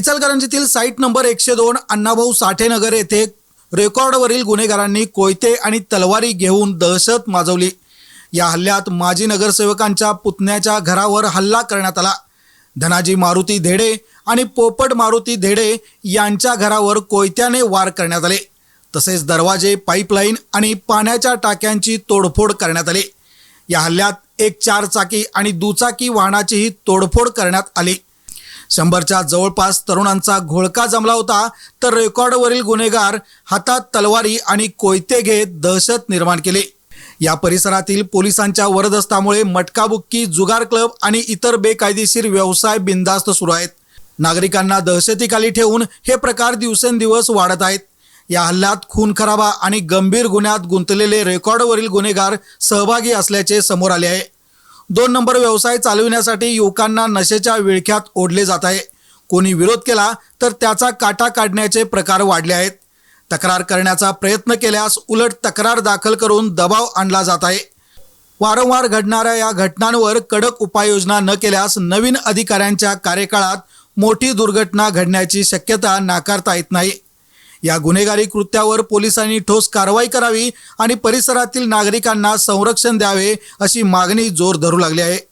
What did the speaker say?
इचलकरंजीतील site number एकशे दोन अण्णाभाऊ साठेनगर येथे रेकॉर्डवरील गुन्हेगारांनी कोयते आणि तलवारी घेऊन दहशत माजवली. या हल्ल्यात माजी नगरसेवकांच्या पुतण्याच्या घरावर हल्ला करण्यात आला. धनाजी मारुती धेडे आणि पोपट मारुती धेडे यांच्या घरावर कोयत्याने वार करण्यात आले. तसेच दरवाजे पाईपलाईन आणि पाण्याच्या टाक्यांची तोडफोड करण्यात आली. या हल्ल्यात एक चारचाकी आणि दुचाकी वाहनाचीही तोडफोड करण्यात आली. शंभरच्या जवळपास तरुणांचा घोळका जमला होता तर रेकॉर्डवरील गुन्हेगार हातात तलवारी आणि कोयते घेत दहशत निर्माण केली. या परिसरातील पोलिसांच्या वरदस्तामुळे मटकाबुक्की जुगार क्लब आणि इतर बेकायदेशीर व्यवसाय बिनधास्त सुरू आहेत. नागरिकांना दहशतीखाली ठेवून हे प्रकार दिवसेंदिवस वाढत आहेत. या हल्ल्यात खून खराबा आणि गंभीर गुन्ह्यात गुंतलेले रेकॉर्डवरील गुन्हेगार सहभागी असल्याचे समोर आले आहे. दोन नंबर व्यवसाय चालविण्यासाठी युवकांना नशेच्या विळख्यात ओढले जात आहे. कोणी विरोध केला तर त्याचा काटा काढण्याचे प्रकार वाढले आहेत. तक्रार करण्याचा प्रयत्न केल्यास उलट तक्रार दाखल करून दबाव आणला जात आहे. वारंवार घडणाऱ्या या घटनांवर कडक उपाययोजना न केल्यास नवीन अधिकाऱ्यांच्या कार्यकाळात मोठी दुर्घटना घडण्याची शक्यता नाकारता येत नाही. या गुन्हेगारी कृत्यावर पोलिसांनी ठोस कारवाई करावी आणि परिसरातील नागरिकांना संरक्षण द्यावे अशी मागणी जोर धरू लागली आहे.